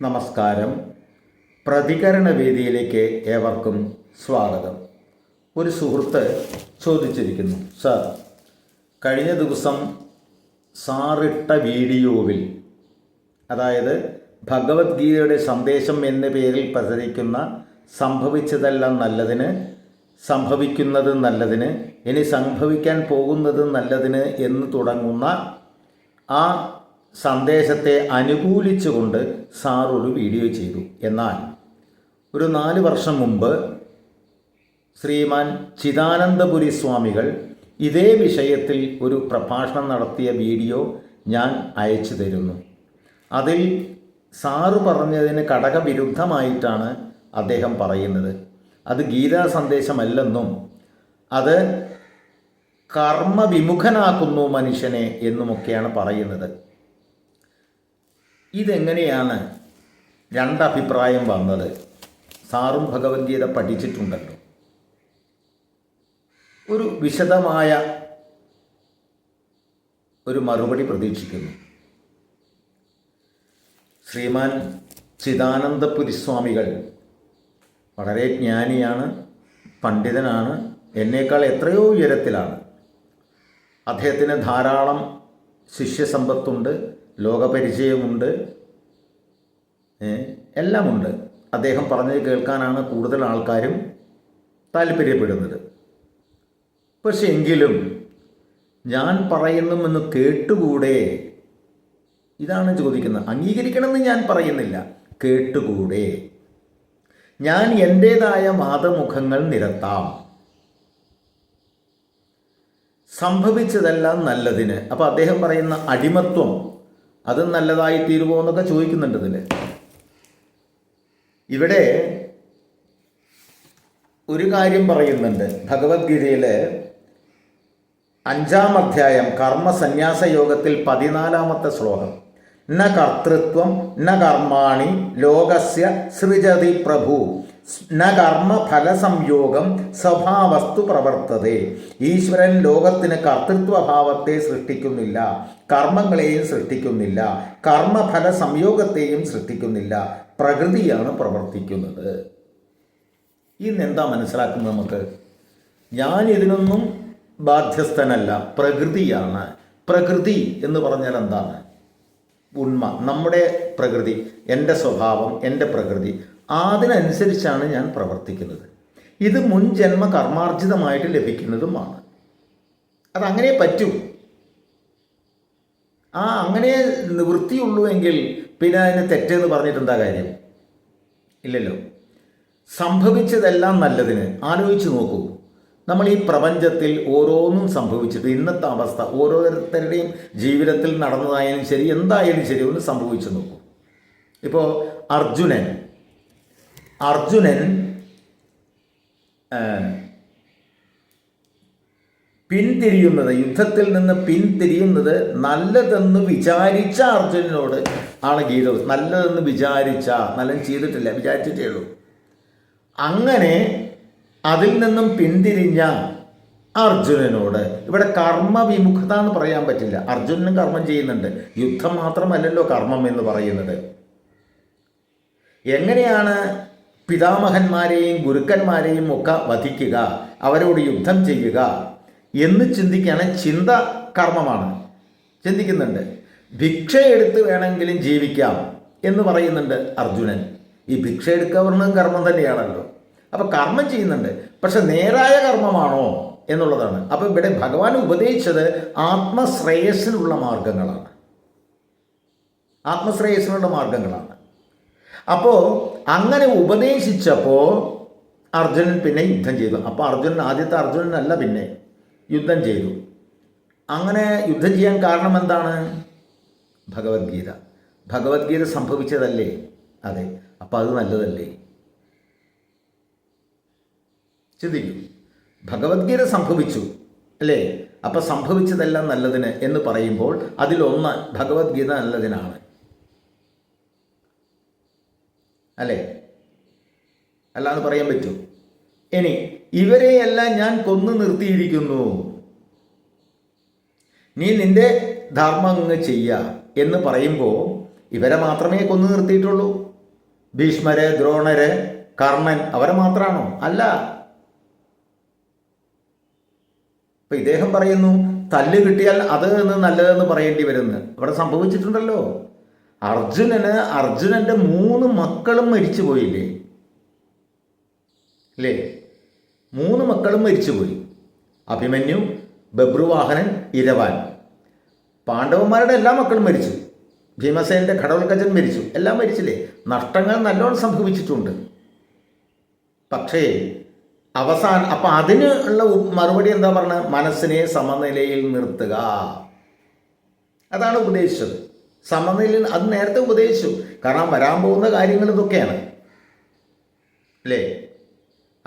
നമസ്കാരം. പ്രതികരണ വേദിയിലേക്ക് ഏവർക്കും സ്വാഗതം. ഒരു സുഹൃത്ത് ചോദിച്ചിരിക്കുന്നു സർ കഴിഞ്ഞ ദിവസം സാറിട്ട വീഡിയോവിൽ അതായത് ഭഗവത്ഗീതയുടെ സന്ദേശം എന്ന പേരിൽ പ്രചരിക്കുന്ന സംഭവിച്ചതെല്ലാം നല്ലതിന് സംഭവിക്കുന്നത് നല്ലതിന് ഇനി സംഭവിക്കാൻ പോകുന്നത് നല്ലതിന് എന്ന് തുടങ്ങുന്ന ആ സന്ദേശത്തെ അനുകൂലിച്ചുകൊണ്ട് സാർ ഒരു വീഡിയോ ചെയ്തു. എന്നാൽ ഒരു നാല് വർഷം മുമ്പ് ശ്രീമാൻ ചിദാനന്ദപുരി സ്വാമികൾ ഇതേ വിഷയത്തിൽ ഒരു പ്രഭാഷണം നടത്തിയ വീഡിയോ ഞാൻ അയച്ചു തരുന്നു. അതിൽ സാറ് പറഞ്ഞതിന് ഘടകവിരുദ്ധമായിട്ടാണ് അദ്ദേഹം പറയുന്നത്. അത് ഗീതാ സന്ദേശമല്ലെന്നും അത് കർമ്മവിമുഖനാക്കുന്നു മനുഷ്യനെ എന്നുമൊക്കെയാണ് പറയുന്നത്. ഇതെങ്ങനെയാണ് രണ്ടഭിപ്രായം വന്നത്? സാറും ഭഗവത്ഗീത പഠിച്ചിട്ടുണ്ടല്ലോ. ഒരു വിശദമായ ഒരു മറുപടി പ്രതീക്ഷിക്കുന്നു. ശ്രീമാൻ ചിദാനന്ദപുരി സ്വാമികൾ വളരെ ജ്ഞാനിയാണ് പണ്ഡിതനാണ് എന്നേക്കാൾ എത്രയോ ഉയരത്തിലാണ്. അദ്ദേഹത്തിന് ധാരാളം ശിഷ്യസമ്പത്തുണ്ട് ലോകപരിചയമുണ്ട് എല്ലാമുണ്ട്. അദ്ദേഹം പറഞ്ഞത് കേൾക്കാനാണ് കൂടുതൽ ആൾക്കാരും താല്പര്യപ്പെടുന്നത്. പക്ഷെ എങ്കിലും ഞാൻ പറയുന്നുമെന്ന് കേട്ടുകൂടെ? ഇതാണ് ചോദിക്കുന്നത്. അംഗീകരിക്കണമെന്ന് ഞാൻ പറയുന്നില്ല. കേട്ടുകൂടെ? ഞാൻ എന്റേതായ വാദമുഖങ്ങൾ നിരത്താം. സംഭവിച്ചതെല്ലാം നല്ലതിന്. അപ്പോൾ അദ്ദേഹം പറയുന്ന അടിമത്വം അത് നല്ലതായി തീരുമോ എന്നൊക്കെ ചോദിക്കുന്നുണ്ട് ഇതിൽ ഇവിടെ ഒരു കാര്യം പറയുന്നുണ്ട്. ഭഗവത്ഗീതയിലെ അഞ്ചാം അധ്യായം കർമ്മസന്യാസ യോഗത്തിൽ പതിനാലാമത്തെ ശ്ലോകം. ന കർത്തൃത്വം ന കർമാണി ലോകസ്യ സൃജതി പ്രഭു. ന കർമ്മ ഫലസംയോഗം സ്വഭാവസ്തു പ്രവർത്തതേ. ഈശ്വരൻ ലോകത്തിന് കർത്തൃത്വഭാവത്തെ സൃഷ്ടിക്കുന്നില്ല കർമ്മങ്ങളെയും സൃഷ്ടിക്കുന്നില്ല കർമ്മഫല സംയോഗത്തെയും സൃഷ്ടിക്കുന്നില്ല. പ്രകൃതിയാണ് പ്രവർത്തിക്കുന്നത്. ഇന്ന് എന്താ മനസ്സിലാക്കുന്നത് നമുക്ക്? ഞാൻ ഇതിനൊന്നും ബാധ്യസ്ഥനല്ല. പ്രകൃതിയാണ്. പ്രകൃതി എന്ന് പറഞ്ഞാൽ എന്താണ്? ഉണ്മ. നമ്മുടെ പ്രകൃതി എന്റെ സ്വഭാവം എന്റെ പ്രകൃതി അതിനനുസരിച്ചാണ് ഞാൻ പ്രവർത്തിക്കുന്നത്. ഇത് മുൻ ജന്മ കർമാർജിതമായിട്ട് ലഭിക്കുന്നതുമാണ്. അതങ്ങനെ പറ്റൂ. ആ അങ്ങനെ നിവൃത്തിയുള്ളൂ എങ്കിൽ പിന്നെ അതിന് തെറ്റെന്ന് പറഞ്ഞിട്ടെന്താ കാര്യം? ഇല്ലല്ലോ. സംഭവിച്ചതെല്ലാം നല്ലതിന്. ആലോചിച്ച് നോക്കൂ. നമ്മൾ ഈ പ്രപഞ്ചത്തിൽ ഓരോന്നും സംഭവിച്ചിട്ട് ഇന്നത്തെ അവസ്ഥ ഓരോരുത്തരുടെയും ജീവിതത്തിൽ നടന്നതായാലും ശരി എന്തായാലും ശരി ഒന്ന് സംഭവിച്ചു നോക്കൂ. ഇപ്പോൾ അർജുനൻ. അർജുനൻ പിന്തിരിയുന്നത് യുദ്ധത്തിൽ നിന്ന് പിന്തിരിയുന്നത് നല്ലതെന്ന് വിചാരിച്ച അർജുനനോട് ആണ് ഗീത നല്ലതെന്ന് വിചാരിച്ച നല്ലത് ചെയ്തിട്ടില്ല വിചാരിച്ചിട്ടേ ഉള്ളൂ. അങ്ങനെ അതിൽ നിന്നും പിന്തിരിഞ്ഞ അർജുനനോട് ഇവിടെ കർമ്മവിമുഖത എന്ന് പറയാൻ പറ്റില്ല. അർജുനനും കർമ്മം ചെയ്യുന്നുണ്ട്. യുദ്ധം മാത്രമല്ലല്ലോ കർമ്മം എന്ന് പറയുന്നത്. എങ്ങനെയാണ് പിതാമഹന്മാരെയും ഗുരുക്കന്മാരെയും ഒക്കെ വധിക്കുക? അവരോട് യുദ്ധം ചെയ്യുക? എന്ന് ചിന്തിക്കുകയാണ് ചിന്ത കർമ്മമാണ്. ചിന്തിക്കുന്നുണ്ട്. ഭിക്ഷ എടുത്ത് വേണമെങ്കിലും ജീവിക്കാം എന്ന് പറയുന്നുണ്ട് അർജുനൻ. ഈ ഭിക്ഷ എടുക്കവരണം കർമ്മം തന്നെയാണല്ലോ. അപ്പോൾ കർമ്മം ചെയ്യുന്നുണ്ട്. പക്ഷെ നേരായ കർമ്മമാണോ എന്നുള്ളതാണ്. അപ്പോൾ ഇവിടെ ഭഗവാൻ ഉപദേശിച്ചത് ആത്മശ്രേയസ്സിനുള്ള മാർഗങ്ങളാണ്. ആത്മശ്രേയസ്സിനുള്ള മാർഗങ്ങളാണ്. അപ്പോൾ അങ്ങനെ ഉപദേശിച്ചപ്പോൾ അർജുനൻ പിന്നെ യുദ്ധം ചെയ്തു. അപ്പോൾ അർജുനൻ ആദ്യത്തെ അർജുനനല്ല പിന്നെ. യുദ്ധം ചെയ്തു. അങ്ങനെ യുദ്ധം ചെയ്യാൻ കാരണം എന്താണ്? ഭഗവത്ഗീത. ഭഗവത്ഗീത സംഭവിച്ചതല്ലേ? അതെ. അപ്പോൾ അത് നല്ലതല്ലേ? ചിന്തിക്കും. ഭഗവത്ഗീത സംഭവിച്ചു അല്ലേ? അപ്പം സംഭവിച്ചതെല്ലാം നല്ലതിന് എന്ന് പറയുമ്പോൾ അതിലൊന്ന് ഭഗവത്ഗീത നല്ലതിനാണ്. അല്ലേ? അല്ലാന്ന് പറയാൻ പറ്റൂ. ഇനി ഇവരെയെല്ലാം ഞാൻ കൊന്നു നിർത്തിയിരിക്കുന്നു. നീ നിന്റെ ധർമ്മം അങ്ങ് ചെയ്യുക എന്ന് പറയുമ്പോൾ ഇവരെ മാത്രമേ കൊന്നു നിർത്തിയിട്ടുള്ളൂ. ഭീഷ്മരെ ദ്രോണര് കർണൻ അവരെ മാത്രമാണോ അല്ല. ഇപ്പൊ ഇദ്ദേഹം പറയുന്നു തല്ല് കിട്ടിയാൽ അത് എന്ന് നല്ലതെന്ന് പറയേണ്ടി വരുന്നു. അവിടെ സംഭവിച്ചിട്ടുണ്ടല്ലോ. അർജുനന് അർജുനന്റെ മൂന്ന് മക്കളും മരിച്ചു പോയില്ലേ അല്ലേ മൂന്ന് മക്കളും മരിച്ചുപോയി. അഭിമന്യു ബബ്രുവാഹനൻ ഇരവാൻ. പാണ്ഡവന്മാരുടെ എല്ലാ മക്കളും മരിച്ചു. ഭീമസേന്റെ ഘടവൽക്കജൻ മരിച്ചു. എല്ലാം മരിച്ചില്ലേ? നഷ്ടങ്ങൾ നല്ലോണം സംഭവിച്ചിട്ടുണ്ട്. പക്ഷേ അവസാനം അപ്പം അതിന് ഉള്ള മറുപടി എന്താ പറഞ്ഞത് മനസ്സിനെ സമനിലയിൽ നിർത്തുക. അതാണ് ഉപദേശിച്ചത്. സമനിലയിൽ അത് നേരത്തെ ഉപദേശിച്ചു. കാരണം വരാൻ പോകുന്ന കാര്യങ്ങൾ ഇതൊക്കെയാണ്. അല്ലേ?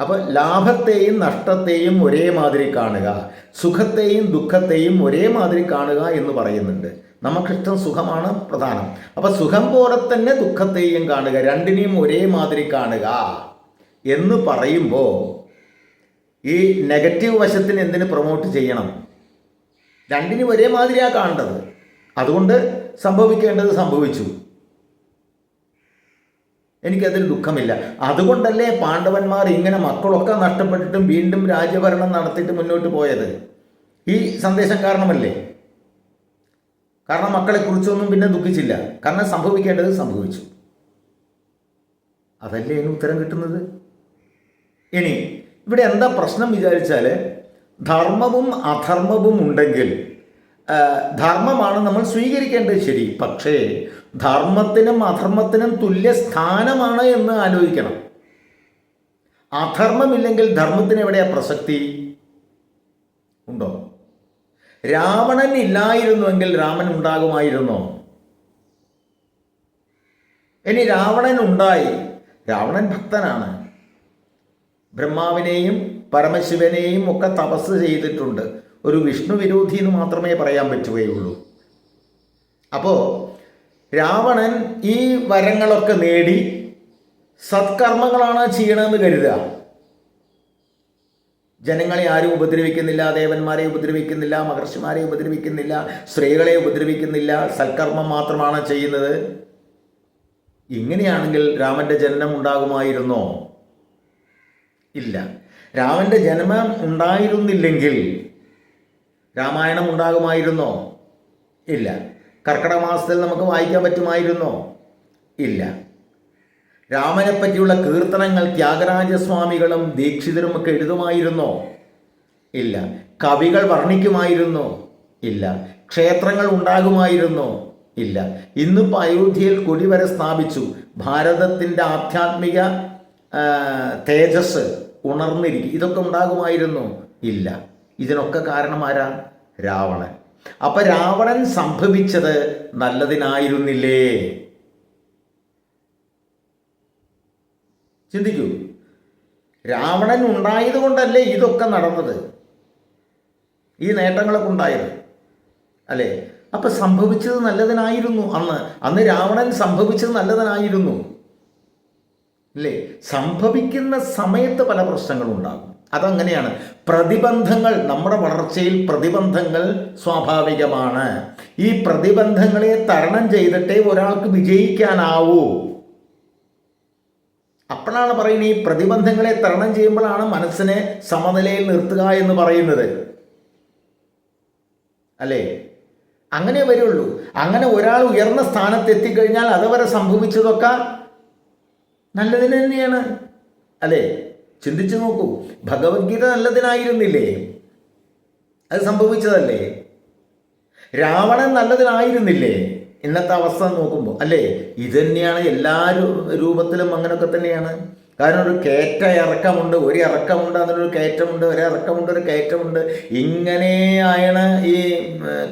അപ്പോൾ ലാഭത്തെയും നഷ്ടത്തെയും ഒരേ മാതിരി കാണുക സുഖത്തെയും ദുഃഖത്തെയും ഒരേ മാതിരി കാണുക എന്ന് പറയുന്നുണ്ട്. നമുക്കിഷ്ടം സുഖമാണ് പ്രധാനം. അപ്പോൾ സുഖം പോലെ തന്നെ ദുഃഖത്തെയും കാണുക രണ്ടിനെയും ഒരേ മാതിരി കാണുക എന്ന് പറയുമ്പോൾ ഈ നെഗറ്റീവ് വശത്തിന് എന്തിന് പ്രൊമോട്ട് ചെയ്യണം? രണ്ടിനും ഒരേ മാതിരിയാണ് കാണേണ്ടത്. അതുകൊണ്ട് സംഭവിക്കേണ്ടത് സംഭവിച്ചു. എനിക്കതിൽ ദുഃഖമില്ല. അതുകൊണ്ടല്ലേ പാണ്ഡവന്മാർ ഇങ്ങനെ മക്കളൊക്കെ നഷ്ടപ്പെട്ടിട്ടും വീണ്ടും രാജ്യഭരണം നടത്തിയിട്ട് മുന്നോട്ട് പോയത്? ഈ സന്ദേശം കാരണമല്ലേ? കാരണം മക്കളെക്കുറിച്ചൊന്നും പിന്നെ ദുഃഖിച്ചില്ല. കാരണം സംഭവിക്കേണ്ടത് സംഭവിച്ചു. അതല്ലേ അതിന് ഉത്തരം കിട്ടുന്നത്? ഇനി ഇവിടെ എന്താ പ്രശ്നം വിചാരിച്ചാൽ ധർമ്മവും അധർമ്മവും ഉണ്ടെങ്കിൽ ധർമ്മമാണ് നമ്മൾ സ്വീകരിക്കേണ്ടത് ശരി. പക്ഷേ ധർമ്മത്തിനും അധർമ്മത്തിനും തുല്യ സ്ഥാനമാണ് എന്ന് ആലോചിക്കണം. അധർമ്മമില്ലെങ്കിൽ ധർമ്മത്തിന് എവിടെയാ പ്രസക്തി? ഉണ്ടോ? രാവണൻ ഇല്ലായിരുന്നുവെങ്കിൽ രാമൻ ഉണ്ടാകുമായിരുന്നോ? ഇനി രാവണൻ ഉണ്ടായി രാവണൻ ഭക്തനാണ്. ബ്രഹ്മാവിനെയും പരമശിവനെയും ഒക്കെ തപസ് ചെയ്തിട്ടുണ്ട്. ഒരു വിഷ്ണു വിരോധി എന്ന് മാത്രമേ പറയാൻ പറ്റുകയുള്ളൂ. അപ്പോൾ രാവണൻ ഈ വരങ്ങളൊക്കെ നേടി സത്കർമ്മങ്ങളാണ് ചെയ്യണമെന്ന് കരുതുക. ജനങ്ങളെ ആരും ഉപദ്രവിക്കുന്നില്ല ദേവന്മാരെ ഉപദ്രവിക്കുന്നില്ല മഹർഷിമാരെ ഉപദ്രവിക്കുന്നില്ല സ്ത്രീകളെ ഉപദ്രവിക്കുന്നില്ല സൽക്കർമ്മം മാത്രമാണ് ചെയ്യുന്നത്. ഇങ്ങനെയാണെങ്കിൽ രാമന്റെ ജനനം ഉണ്ടാകുമായിരുന്നോ? ഇല്ല. രാമന്റെ ജന്മം ഉണ്ടായിരുന്നില്ലെങ്കിൽ രാമായണം ഉണ്ടാകുമായിരുന്നോ? ഇല്ല. കർക്കിടക മാസത്തിൽ നമുക്ക് വായിക്കാൻ പറ്റുമായിരുന്നോ? ഇല്ല. രാമനെ പറ്റിയുള്ള കീർത്തനങ്ങൾ ത്യാഗരാജസ്വാമികളും ദീക്ഷിതരും ഒക്കെ എഴുതുമായിരുന്നോ? ഇല്ല. കവികൾ വർണിക്കുമായിരുന്നോ? ഇല്ല. ക്ഷേത്രങ്ങൾ ഉണ്ടാകുമായിരുന്നോ? ഇല്ല. ഇന്നിപ്പോൾ അയോധ്യയിൽ കൊടി വരെ സ്ഥാപിച്ചു. ഭാരതത്തിന്റെ ആധ്യാത്മിക തേജസ് ഉണർന്നിരിക്കും. ഇതൊക്കെ ഉണ്ടാകുമായിരുന്നോ? ഇല്ല. ഇതിനൊക്കെ കാരണം ആരാ? രാവണൻ. അപ്പൊ രാവണൻ സംഭവിച്ചത് നല്ലതിനായിരുന്നില്ലേ? ചിന്തിക്കൂ. രാവണൻ ഉണ്ടായത് കൊണ്ടല്ലേ ഇതൊക്കെ നടന്നത്? ഈ നേട്ടങ്ങളൊക്കെ ഉണ്ടായത്. അല്ലേ? അപ്പൊ സംഭവിച്ചത് നല്ലതിനായിരുന്നു അന്ന്. അന്ന് രാവണൻ സംഭവിച്ചത് നല്ലതിനായിരുന്നു. അല്ലേ? സംഭവിക്കുന്ന സമയത്ത് പല പ്രശ്നങ്ങളും ഉണ്ടാകും അതങ്ങനെയാണ്. പ്രതിബന്ധങ്ങൾ നമ്മുടെ വളർച്ചയിൽ പ്രതിബന്ധങ്ങൾ സ്വാഭാവികമാണ്. ഈ പ്രതിബന്ധങ്ങളെ തരണം ചെയ്തിട്ടേ ഒരാൾക്ക് വിജയിക്കാനാവൂ. അപ്പോഴാണ് പറയുന്നത് ഈ പ്രതിബന്ധങ്ങളെ തരണം ചെയ്യുമ്പോഴാണ് മനസ്സിനെ സമനിലയിൽ നിർത്തുക എന്ന് പറയുന്നത്. അല്ലേ? അങ്ങനെ വരുള്ളൂ. അങ്ങനെ ഒരാൾ ഉയർന്ന സ്ഥാനത്ത് എത്തിക്കഴിഞ്ഞാൽ അതുവരെ സംഭവിച്ചതൊക്കെ നല്ലതിന് തന്നെയാണ്. അല്ലേ? ചിന്തിച്ചു നോക്കൂ. ഭഗവത്ഗീത നല്ലതിനായിരുന്നില്ലേ? അത് സംഭവിച്ചതല്ലേ? രാവണൻ നല്ലതിനായിരുന്നില്ലേ? ഇന്നത്തെ അവസ്ഥ നോക്കുമ്പോൾ അല്ലേ? ഇത് തന്നെയാണ് എല്ലാ രൂപത്തിലും അങ്ങനെയൊക്കെ തന്നെയാണ്. കാരണം ഒരു കയറ്റ ഇറക്കമുണ്ട് ഒരു ഇറക്കമുണ്ട് അതിനൊരു കയറ്റമുണ്ട് ഒരു ഇറക്കമുണ്ട് ഒരു കയറ്റമുണ്ട്. ഇങ്ങനെയാണ് ഈ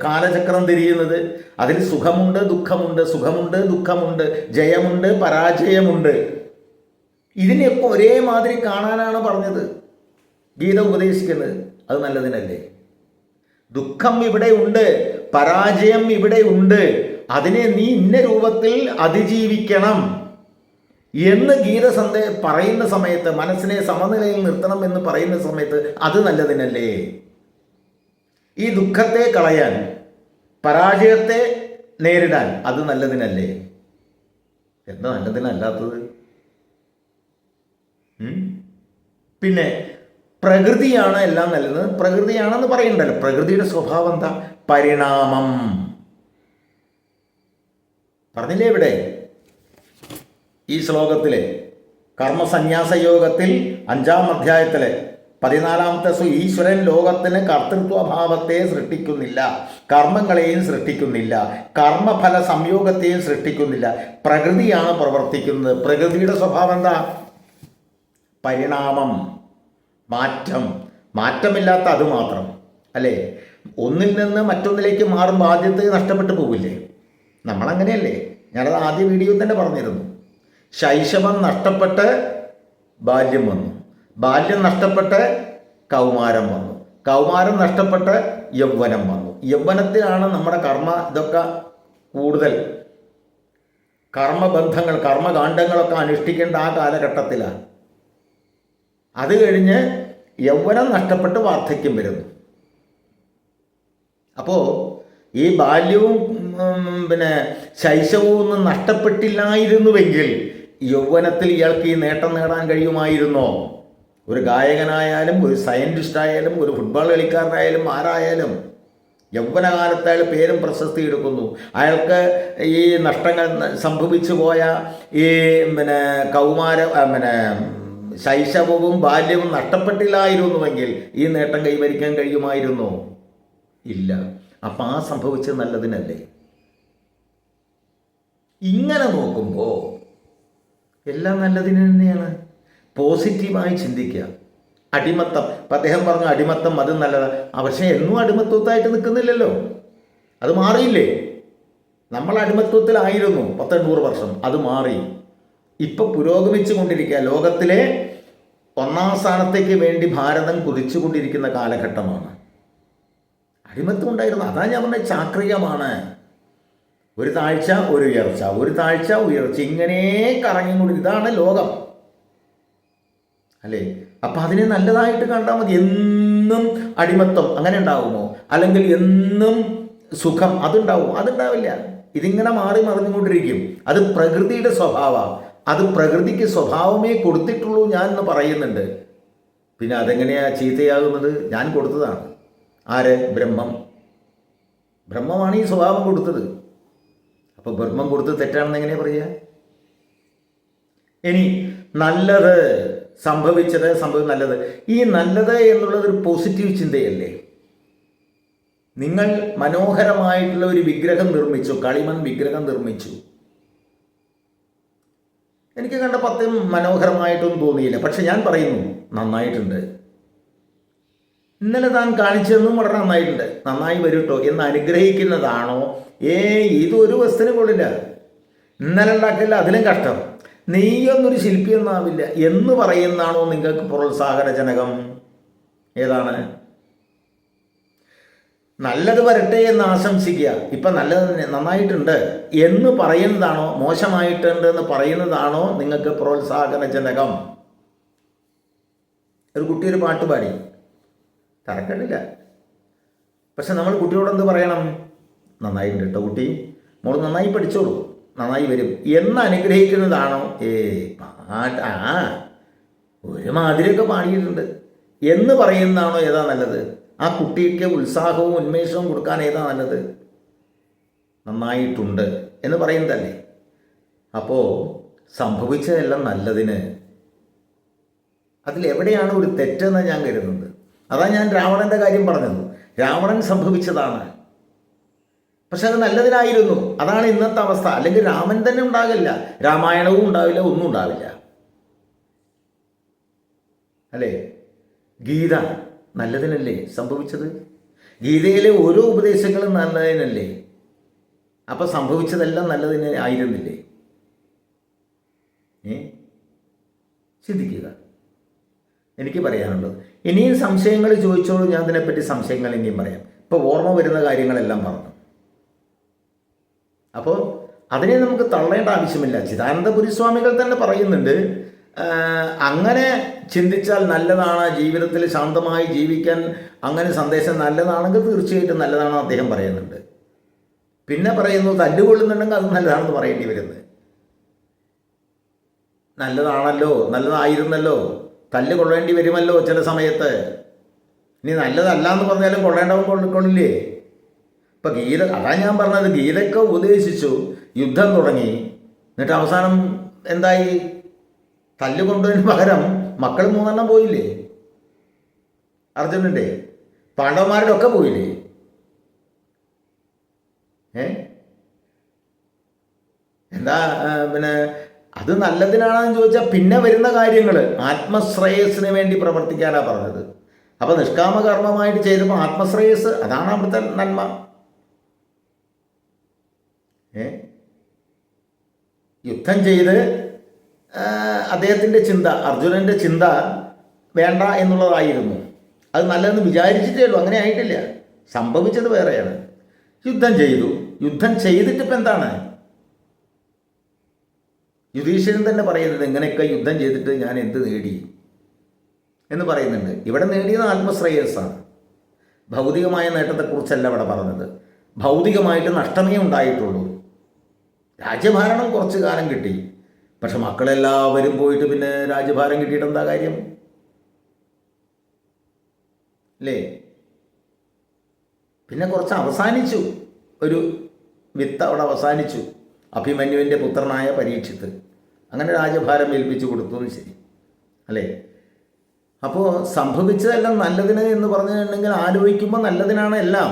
കാലചക്രം തിരിയുന്നത്. അതിൽ സുഖമുണ്ട് ദുഃഖമുണ്ട് സുഖമുണ്ട് ദുഃഖമുണ്ട് ജയമുണ്ട് പരാജയമുണ്ട്. ഇതിനെയൊക്കെ ഒരേ മാതിരി കാണാനാണ് പറഞ്ഞത്. ഗീത ഉപദേശിക്കുന്നത്. അത് നല്ലതിനല്ലേ? ദുഃഖം ഇവിടെ ഉണ്ട് പരാജയം ഇവിടെ ഉണ്ട്. അതിനെ നീ ഇന്ന രൂപത്തിൽ അതിജീവിക്കണം എന്ന് ഗീത സന്ദേ പറയുന്ന സമയത്ത് മനസ്സിനെ സമനിലയിൽ നിർത്തണം എന്ന് പറയുന്ന സമയത്ത് അത് നല്ലതിനല്ലേ? ഈ ദുഃഖത്തെ കളയാൻ പരാജയത്തെ നേരിടാൻ അത് നല്ലതിനല്ലേ? എന്താ നല്ലതിനല്ലാത്തത്? പിന്നെ പ്രകൃതിയാണ് എല്ലാം നല്ലത് പ്രകൃതിയാണെന്ന് പറയണ്ടല്ലോ. പ്രകൃതിയുടെ സ്വഭാവം എന്താ? പരിണാമം. പറഞ്ഞില്ലേ ഇവിടെ? ഈ ശ്ലോകത്തിലെ കർമ്മസന്യാസ യോഗത്തിൽ അഞ്ചാം അധ്യായത്തിലെ പതിനാലാമത്തെ സു ഈശ്വരൻ ലോകത്തിന് കർത്തൃത്വഭാവത്തെ സൃഷ്ടിക്കുന്നില്ല. കർമ്മങ്ങളെയും സൃഷ്ടിക്കുന്നില്ല. കർമ്മഫല സംയോഗത്തെയും സൃഷ്ടിക്കുന്നില്ല. പ്രകൃതിയാണ് പ്രവർത്തിക്കുന്നത്. പ്രകൃതിയുടെ സ്വഭാവം എന്താ? പരിണാമം മാറ്റം. മാറ്റമില്ലാത്ത അത് മാത്രം അല്ലേ? ഒന്നിൽ നിന്ന് മറ്റൊന്നിലേക്ക് മാറുമ്പോൾ ആദ്യത്തെ നഷ്ടപ്പെട്ടു പോകില്ലേ നമ്മളങ്ങനെയല്ലേ? ഞാനത് ആദ്യ വീഡിയോ തന്നെ പറഞ്ഞിരുന്നു. ശൈശവം നഷ്ടപ്പെട്ട് ബാല്യം വന്നു. ബാല്യം നഷ്ടപ്പെട്ട് കൗമാരം വന്നു. കൗമാരം നഷ്ടപ്പെട്ട് യൗവനം വന്നു. യൗവനത്തിലാണ് നമ്മുടെ കർമ്മ ഇതൊക്കെ കൂടുതൽ കർമ്മബന്ധങ്ങൾ കർമ്മകാന്ഡങ്ങളൊക്കെ അനുഷ്ഠിക്കേണ്ട ആ കാലഘട്ടത്തിലാണ്. അത് കഴിഞ്ഞ് യൗവനം നഷ്ടപ്പെട്ട് വാർദ്ധക്യം വരുന്നു. അപ്പോൾ ഈ ബാല്യവും പിന്നെ ശൈശവവും ഒന്നും നഷ്ടപ്പെട്ടില്ലായിരുന്നുവെങ്കിൽ യൗവനത്തിൽ ഇയാൾക്ക് ഈ നേട്ടം നേടാൻ കഴിയുമായിരുന്നോ? ഒരു ഗായകനായാലും ഒരു സയന്റിസ്റ്റായാലും ഒരു ഫുട്ബോൾ കളിക്കാരനായാലും ആരായാലും. യൗവനകാലത്ത് അയാൾ പേരും പ്രശസ്തി എടുക്കുന്നു. അയാൾക്ക് ഈ നഷ്ടങ്ങൾ സംഭവിച്ചു പോയ ഈ പിന്നെ കൗമാര പിന്നെ ശൈശവവും ബാല്യവും നഷ്ടപ്പെട്ടില്ലായിരുന്നുവെങ്കിൽ ഈ നേട്ടം കൈവരിക്കാൻ കഴിയുമായിരുന്നോ. ഇല്ല. അപ്പം ആ സംഭവിച്ചത് നല്ലതിനല്ലേ? ഇങ്ങനെ നോക്കുമ്പോൾ എല്ലാം നല്ലതിന് തന്നെയാണ്. പോസിറ്റീവായി ചിന്തിക്കുക. അടിമത്തം. അദ്ദേഹം പറഞ്ഞു അടിമത്തം അത് നല്ലതാണ് പക്ഷേ എന്നും അടിമത്വത്തായിട്ട് നിൽക്കുന്നില്ലല്ലോ. അത് മാറിയില്ലേ? നമ്മൾ അടിമത്വത്തിലായിരുന്നു പത്തെണ്ണൂറ് വർഷം. അത് മാറി. ഇപ്പൊ പുരോഗമിച്ചു കൊണ്ടിരിക്കുക ലോകത്തിലെ ഒന്നാം സ്ഥാനത്തേക്ക് വേണ്ടി ഭാരതം കുതിച്ചുകൊണ്ടിരിക്കുന്ന കാലഘട്ടമാണ്. അടിമത്തം ഉണ്ടായിരുന്നു. അതാ ഞാൻ പറഞ്ഞ ചാക്രികമാണ്. ഒരു താഴ്ച ഒരു ഉയർച്ച. ഒരു താഴ്ച ഉയർച്ച. ഇങ്ങനെ കറങ്ങിക്കൊണ്ട് ഇതാണ് ലോകം. അല്ലേ? അപ്പം അതിനെ നല്ലതായിട്ട് കണ്ടാൽ മതി. എന്നും അടിമത്തം അങ്ങനെ ഉണ്ടാവുമോ? അല്ലെങ്കിൽ എന്നും സുഖം അതുണ്ടാവും അതുണ്ടാവില്ല. ഇതിങ്ങനെ മാറി മറിഞ്ഞുകൊണ്ടിരിക്കും. അത് പ്രകൃതിയുടെ സ്വഭാവമാണ്. അത് പ്രകൃതിക്ക് സ്വഭാവമേ കൊടുത്തിട്ടുള്ളൂ ഞാൻ എന്ന് പറയുന്നുണ്ട്. പിന്നെ അതെങ്ങനെയാ ചീത്തയാകുന്നത്? ഞാൻ കൊടുത്തതാണ്. ആര്? ബ്രഹ്മം. ബ്രഹ്മമാണ് ഈ സ്വഭാവം കൊടുത്തത്. അപ്പോൾ ബ്രഹ്മം കൊടുത്തത് തെറ്റാണെന്ന് എങ്ങനെയാ പറയുക ഇനി നല്ലത് സംഭവിച്ചത് സംഭവം നല്ലത്. ഈ നല്ലത് എന്നുള്ളത് ഒരു പോസിറ്റീവ് ചിന്തയല്ലേ? നിങ്ങൾ മനോഹരമായിട്ടുള്ള ഒരു വിഗ്രഹം നിർമ്മിച്ചു കളിമൺ വിഗ്രഹം നിർമ്മിച്ചു. എനിക്ക് കണ്ട പത്തും മനോഹരമായിട്ടൊന്നും തോന്നിയില്ല. പക്ഷെ ഞാൻ പറയുന്നു നന്നായിട്ടുണ്ട്. ഇന്നലെ താൻ കാണിച്ചതെന്നും വളരെ നന്നായിട്ടുണ്ട്. നന്നായി വരൂട്ടോ എന്ന് അനുഗ്രഹിക്കുന്നതാണോ? ഏ ഇതൊരു വസ്തുവിനും കൊള്ളില്ല. ഇന്നലെ ഉണ്ടാക്കില്ല അതിലും കഷ്ടം. നീയൊന്നൊരു ശില്പിയൊന്നാവില്ല എന്ന് പറയുന്നതാണോ നിങ്ങൾക്ക് പ്രോത്സാഹനജനകം? ഏതാണ്? നല്ലത് വരട്ടെ എന്ന് ആശംസിക്കുക. ഇപ്പം നല്ലത് നന്നായിട്ടുണ്ട് എന്ന് പറയുന്നതാണോ? മോശമായിട്ടുണ്ട് എന്ന് പറയുന്നതാണോ? നിങ്ങൾക്ക് പ്രോത്സാഹനജനകം ഒരു കുട്ടി ഒരു പാട്ട് പാടി. തറക്കണ്ടില്ല പക്ഷെ നമ്മൾ കുട്ടിയോട് എന്ത് പറയണം? നന്നായിട്ടുണ്ട് കേട്ടോ കുട്ടി. മോൾ നന്നായി പഠിച്ചോളൂ. നന്നായി വരും. എന്ന് അനുഗ്രഹിക്കുന്നതാണോ? ഏ പാട്ട് ആ ഒരുമാതിരിയൊക്കെ പാടിയിട്ടുണ്ട്. എന്ന് പറയുന്നതാണോ ഏതാ നല്ലത്? ആ കുട്ടിക്ക് ഉത്സാഹവും ഉന്മേഷവും കൊടുക്കാൻ ഏതാ നല്ലത്? നന്നായിട്ടുണ്ട് എന്ന് പറയുന്നതല്ലേ. അപ്പോൾ സംഭവിച്ചതെല്ലാം നല്ലതിന് അതിലെവിടെയാണ് ഒരു തെറ്റെന്ന് ഞാൻ കരുതുന്നത്? അതാ ഞാൻ രാവണന്റെ കാര്യം പറഞ്ഞത്. രാവണൻ സംഭവിച്ചതാണ്. പക്ഷെ അത് നല്ലതിനായിരുന്നു. അതാണ് ഇന്നത്തെ അവസ്ഥ. അല്ലെങ്കിൽ രാമൻ തന്നെ ഉണ്ടാകില്ല. രാമായണവും ഉണ്ടാവില്ല ഒന്നും ഉണ്ടാവില്ല. അല്ലേ? ഗീത. നല്ലതിനല്ലേ? സംഭവിച്ചത്? ഗീതയിലെ ഓരോ ഉപദേശങ്ങളും നല്ലതിനല്ലേ? അപ്പം സംഭവിച്ചതെല്ലാം നല്ലതിന് ആയിരുന്നില്ലേ? ഏ? ചിന്തിക്കുക. എനിക്ക് പറയാനുള്ളത് ഇനിയും സംശയങ്ങൾ ചോദിച്ചോളൂ ഞാൻ അതിനെപ്പറ്റി സംശയങ്ങൾ ഇനിയും പറയാം. ഇപ്പോൾ ഓർമ്മ വരുന്ന കാര്യങ്ങളെല്ലാം പറഞ്ഞു അപ്പോൾ അതിനെ നമുക്ക് തള്ളേണ്ട ആവശ്യമില്ല. ചിദാനന്ദപുരി സ്വാമികൾ തന്നെ പറയുന്നുണ്ട് അങ്ങനെ ചിന്തിച്ചാൽ നല്ലതാണ് ജീവിതത്തിൽ ശാന്തമായി ജീവിക്കാൻ അങ്ങനെ സന്ദേശം നല്ലതാണെങ്കിൽ തീർച്ചയായിട്ടും നല്ലതാണെന്ന് അദ്ദേഹം പറയുന്നുണ്ട്. പിന്നെ പറയുന്നു തല്ലുകൊള്ളുന്നുണ്ടെങ്കിൽ അത് നല്ലതാണെന്ന് പറയേണ്ടി വരുന്നത് നല്ലതാണല്ലോ നല്ലതായിരുന്നല്ലോ തല്ല് കൊള്ളേണ്ടി വരുമല്ലോ ചില സമയത്ത്. ഇനി നല്ലതല്ല എന്ന് പറഞ്ഞാലും കൊള്ളേണ്ടവൻ കൊള്ളിക്കൊള്ളില്ലേ ഇപ്പം ഗീത അതാ ഞാൻ പറഞ്ഞത് ഗീതയ്ക്ക് ഉപദേശിച്ചു യുദ്ധം തുടങ്ങി. എന്നിട്ട് അവസാനം എന്തായി? തല്ല് കൊണ്ടതിന് പകരം മക്കൾ മൂന്നെണ്ണം പോയില്ലേ? അർജുനന്റെ പാണ്ഡവന്മാരുടെ ഒക്കെ പോയില്ലേ? ഏ? എന്താ പിന്നെ അത് നല്ലതിനാണെന്ന് ചോദിച്ചാൽ പിന്നെ വരുന്ന കാര്യങ്ങൾ ആത്മശ്രേയസ്സിന് വേണ്ടി പ്രവർത്തിക്കാനാണ് പറഞ്ഞത്. അപ്പോൾ നിഷ്കാമകർമ്മമായിട്ട് ചെയ്തപ്പോൾ ആത്മശ്രേയസ് അതാണ് അവിടുത്തെ നന്മ. ഏ? യുദ്ധം ചെയ്ത് അദ്ദേഹത്തിന്റെ ചിന്ത അർജുനന്റെ ചിന്ത വേണ്ട എന്നുള്ളതായിരുന്നു. അത് നല്ലതെന്ന് വിചാരിച്ചിട്ടേ ഉള്ളൂ അങ്ങനെ ആയിട്ടില്ല. സംഭവിച്ചത് വേറെയാണ്. യുദ്ധം ചെയ്തു. യുദ്ധം ചെയ്തിട്ടിപ്പോൾ എന്താണ്? യുധീശ്വരൻ തന്നെ പറയുന്നത് ഇങ്ങനെയൊക്കെ യുദ്ധം ചെയ്തിട്ട് ഞാൻ എന്ത് നേടി? എന്ന് പറയുന്നുണ്ട്. ഇവിടെ നേടിയത് ആത്മശ്രേയസ്സാണ്. ഭൗതികമായ നേട്ടത്തെക്കുറിച്ചല്ല ഇവിടെ പറഞ്ഞത്. ഭൗതികമായിട്ട് നഷ്ടമേ ഉണ്ടായിട്ടുള്ളൂ. രാജ്യഭരണം കുറച്ച് കാലം കിട്ടി. പക്ഷെ മക്കളെല്ലാവരും പോയിട്ട് പിന്നെ രാജ്യഭാരം കിട്ടിയിട്ട് എന്താ കാര്യം? അല്ലേ പിന്നെ കുറച്ച് അവസാനിച്ചു. ഒരു വിത്ത് അവിടെ അവസാനിച്ചു. അഭിമന്യുവിന്റെ പുത്രനായ പരീക്ഷിത്ത്. അങ്ങനെ രാജഭാരം ഏൽപ്പിച്ചു കൊടുത്തു എന്ന് ശരി. അല്ലേ? അപ്പോൾ സംഭവിച്ചതെല്ലാം നല്ലതിന് എന്ന് പറഞ്ഞിട്ടുണ്ടെങ്കിൽ ആലോചിക്കുമ്പോൾ നല്ലതിനാണ് എല്ലാം.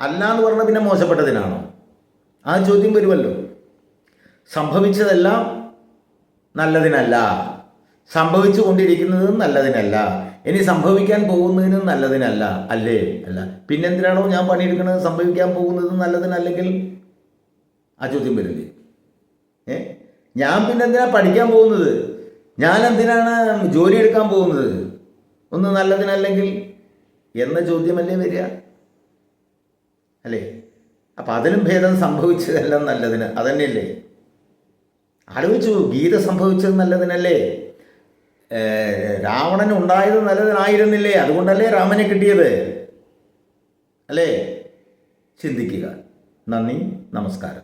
അല്ല എന്ന് പറഞ്ഞാൽ പിന്നെ മോശപ്പെട്ടതിനാണോ? ആ ചോദ്യം വരുമല്ലോ. സംഭവിച്ചതെല്ലാം നല്ലതിനല്ല. സംഭവിച്ചു കൊണ്ടിരിക്കുന്നത് നല്ലതിനല്ല. ഇനി സംഭവിക്കാൻ പോകുന്നതിന് നല്ലതിനല്ല. അല്ലേ? അല്ല. പിന്നെന്തിനാണോ ഞാൻ പണിയെടുക്കുന്നത്? സംഭവിക്കാൻ പോകുന്നതും നല്ലതിനല്ലെങ്കിൽ ആ ചോദ്യം വരില്ലേ ഏ? ഞാൻ പിന്നെന്തിനാ പഠിക്കാൻ പോകുന്നത്? ഞാൻ എന്തിനാണ് ജോലി എടുക്കാൻ പോകുന്നത്? ഒന്ന് നല്ലതിനല്ലെങ്കിൽ എന്ന ചോദ്യമല്ലേ വരിക. അല്ലേ? അപ്പം അതിലും ഭേദം സംഭവിച്ചതെല്ലാം നല്ലതിന്. അതന്നെയല്ലേ? ആലോചിച്ചു ഗീത സംഭവിച്ചത് നല്ലതിനല്ലേ? രാവണൻ ഉണ്ടായത് നല്ലതിനായിരുന്നില്ലേ? അതുകൊണ്ടല്ലേ രാമനെ കിട്ടിയത്? അല്ലേ? ചിന്തിക്കുക. നന്ദി നമസ്കാരം.